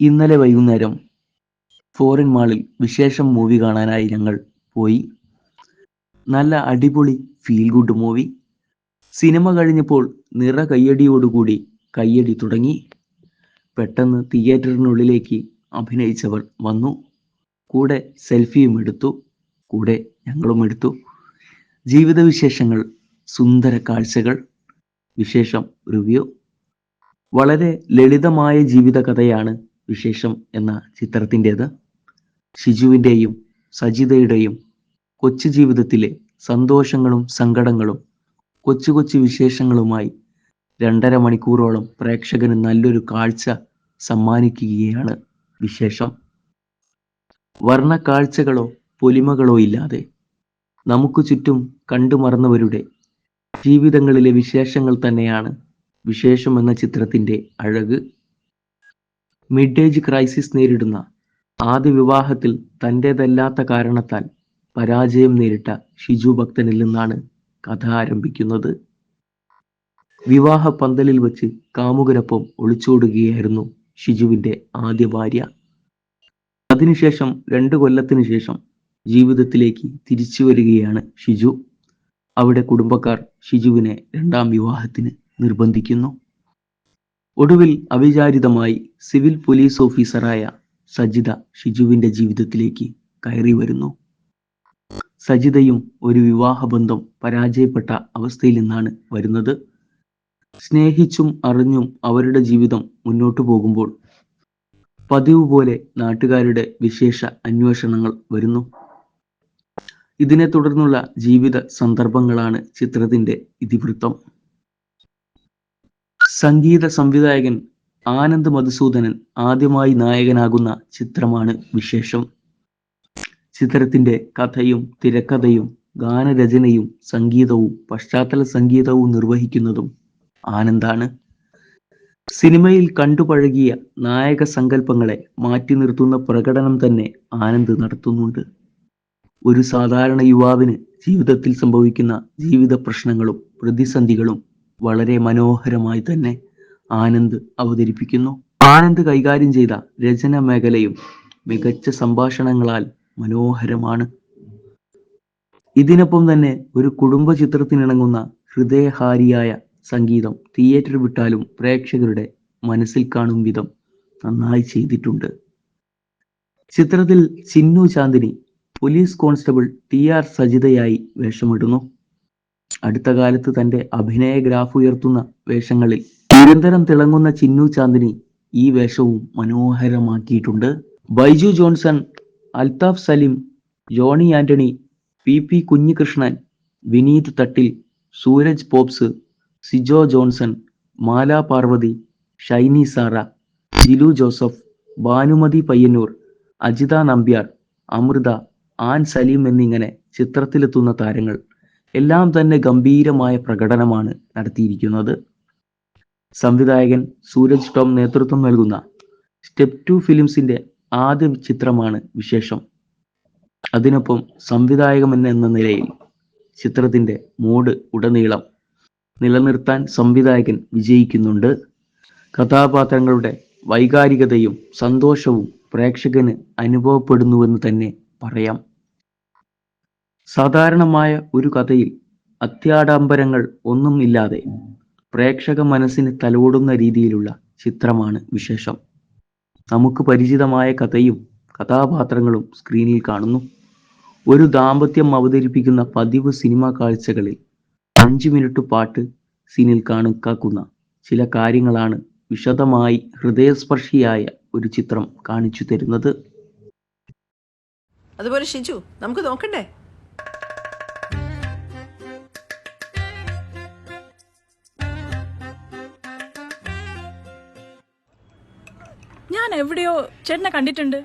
ഇന്നലെ വൈകുന്നേരം ഫോറിൻ മാളിൽ വിശേഷം മൂവി കാണാനായി ഞങ്ങൾ പോയി. നല്ല അടിപൊളി ഫീൽ ഗുഡ് മൂവി സിനിമ കഴിഞ്ഞപ്പോൾ നിറ കയ്യടിയോടുകൂടി കയ്യടി തുടങ്ങി. പെട്ടെന്ന് തിയേറ്ററിനുള്ളിലേക്ക് അഭിനയിച്ചവർ വന്നു. കൂടെ സെൽഫിയും എടുത്തു. കൂടെ ഞങ്ങളും എടുത്തു. ജീവിത വിശേഷങ്ങൾ സുന്ദര കാഴ്ചകൾ വിശേഷം റിവ്യൂ വളരെ ലളിതമായ ജീവിതകഥയാണ് വിശേഷം എന്ന ചിത്രത്തിന്റെത്. ഷിജുവിന്റെയും സജിതയുടെയും കൊച്ചു ജീവിതത്തിലെ സന്തോഷങ്ങളും സങ്കടങ്ങളും കൊച്ചു കൊച്ചു വിശേഷങ്ങളുമായി രണ്ടര മണിക്കൂറോളം പ്രേക്ഷകന് നല്ലൊരു കാഴ്ച സമ്മാനിക്കുകയാണ് വിശേഷം. വർണ കാഴ്ചകളോ പൊലിമകളോ ഇല്ലാതെ നമുക്ക് ചുറ്റും കണ്ടുമറന്നവരുടെ ജീവിതങ്ങളിലെ വിശേഷങ്ങൾ തന്നെയാണ് വിശേഷം എന്ന ചിത്രത്തിന്റെ അഴക്. മിഡ് ഏജ് ക്രൈസിസ് നേരിടുന്ന ആദ്യ വിവാഹത്തിൽ തന്റെതല്ലാത്ത കാരണത്താൽ പരാജയം നേരിട്ട ഷിജു ഭക്തനിൽ നിന്നാണ് കഥ ആരംഭിക്കുന്നത്. വിവാഹ പന്തലിൽ വച്ച് കാമുകനൊപ്പം ഒളിച്ചോടുകയായിരുന്നു ഷിജുവിന്റെ ആദ്യ ഭാര്യ. അതിനുശേഷം രണ്ട് കൊല്ലത്തിനു ശേഷം ജീവിതത്തിലേക്ക് തിരിച്ചു വരികയാണ് ഷിജു. അവിടെ കുടുംബക്കാർ ഷിജുവിനെ രണ്ടാം വിവാഹത്തിന് നിർബന്ധിക്കുന്നു. ഒടുവിൽ അവിചാരിതമായി സിവിൽ പോലീസ് ഓഫീസറായ സജിത ഷിജുവിന്റെ ജീവിതത്തിലേക്ക് കയറി വരുന്നു. സജിതയും ഒരു വിവാഹബന്ധം പരാജയപ്പെട്ട അവസ്ഥയിൽ നിന്നാണ് വരുന്നത്. സ്നേഹിച്ചും അറിഞ്ഞും അവരുടെ ജീവിതം മുന്നോട്ടു പോകുമ്പോൾ പതിവ് പോലെ നാട്ടുകാരുടെ വിശേഷ അന്വേഷണങ്ങൾ വരുന്നു. ഇതിനെ തുടർന്നുള്ള ജീവിത സന്ദർഭങ്ങളാണ് ചിത്രത്തിന്റെ ഇതിവൃത്തം. സംഗീത സംവിധായകൻ ആനന്ദ് മധുസൂദനൻ ആദ്യമായി നായകനാകുന്ന ചിത്രമാണ് വിശേഷം. ചിത്രത്തിന്റെ കഥയും തിരക്കഥയും ഗാനരചനയും സംഗീതവും പശ്ചാത്തല സംഗീതവും നിർവഹിക്കുന്നതും ആനന്ദാണ്. സിനിമയിൽ കണ്ടുപഴകിയ നായക സങ്കല്പങ്ങളെ മാറ്റി നിർത്തുന്ന പ്രകടനം തന്നെ ആനന്ദ് നടത്തുന്നുണ്ട്. ഒരു സാധാരണ യുവാവിന് ജീവിതത്തിൽ സംഭവിക്കുന്ന ജീവിത പ്രശ്നങ്ങളും പ്രതിസന്ധികളും വളരെ മനോഹരമായി തന്നെ ആനന്ദ് അവതരിപ്പിക്കുന്നു. ആനന്ദ് കൈകാര്യം ചെയ്ത രചന മേഖലയും മികച്ച സംഭാഷണങ്ങളാൽ മനോഹരമാണ്. ഇതിനൊപ്പം തന്നെ ഒരു കുടുംബ ചിത്രത്തിനിണങ്ങുന്ന ഹൃദയഹാരിയായ സംഗീതം തിയേറ്റർ വിട്ടാലും പ്രേക്ഷകരുടെ മനസ്സിൽ കാണും വിധം നന്നായി ചെയ്തിട്ടുണ്ട്. ചിത്രത്തിൽ Chinnu Chandini police constable T R സജിതയായി വേഷമിടുന്നു. അടുത്ത കാലത്ത് തന്റെ അഭിനയ ഗ്രാഫ് ഉയർത്തുന്ന വേഷങ്ങളിൽ നിരന്തരം തിളങ്ങുന്ന ചിന്നു ചാന്ദിനി ഈ വേഷവും മനോഹരമാക്കിയിട്ടുണ്ട്. ബൈജു ജോൺസൺ അൽതാഫ് സലിം ജോണി ആന്റണി പി പി കുഞ്ഞികൃഷ്ണൻ വിനീത് തട്ടിൽ സൂരജ് പോപ്സ് സിജോ ജോൺസൺ മാല പാർവതി ഷൈനി സാറ ജിലു ജോസഫ് ഭാനുമതി പയ്യന്നൂർ അജിത നമ്പ്യാർ അമൃത ആൻ സലീം എന്നിങ്ങനെ ചിത്രത്തിലെത്തുന്ന താരങ്ങൾ. എല്ലാം തന്നെ ഗംഭീരമായ പ്രകടനമാണ് നടത്തിയിരിക്കുന്നത്. സംവിധായകൻ സൂരജ് ടോം നേതൃത്വം നൽകുന്ന സ്റ്റെപ്പ് ടു ഫിലിംസിന്റെ ആദ്യ ചിത്രമാണ് വിശേഷം. അതിനൊപ്പം സംവിധായകൻ എന്ന നിലയിൽ ചിത്രത്തിന്റെ മൂഡ് ഉടനീളം നിലനിർത്താൻ സംവിധായകൻ വിജയിക്കുന്നുണ്ട്. കഥാപാത്രങ്ങളുടെ വൈകാരികതയും സന്തോഷവും പ്രേക്ഷകന് അനുഭവപ്പെടുന്നുവെന്ന് തന്നെ പറയാം. സാധാരണമായ ഒരു കഥയിൽ അത്യാഡംബരങ്ങൾ ഒന്നും ഇല്ലാതെ പ്രേക്ഷക മനസ്സിന് തലോടുന്ന രീതിയിലുള്ള ചിത്രമാണ് വിശേഷം. നമുക്ക് പരിചിതമായ കഥയും കഥാപാത്രങ്ങളും സ്ക്രീനിൽ കാണുന്നു. ഒരു ദാമ്പത്യം അവതരിപ്പിക്കുന്ന പതിവ് സിനിമാ കാഴ്ചകളിൽ അഞ്ചു മിനിറ്റ് പാട്ട് സീനിൽ കാണിക്കാക്കുന്ന ചില കാര്യങ്ങളാണ് വിശദമായി ഹൃദയസ്പർശിയായ ഒരു ചിത്രം കാണിച്ചു തരുന്നത്. അതുപോലെ ഷിജു നമുക്ക് നോക്കണ്ടേ? ഞാൻ എവിടെയോ ചേട്ടനെ കണ്ടിട്ടുണ്ട്.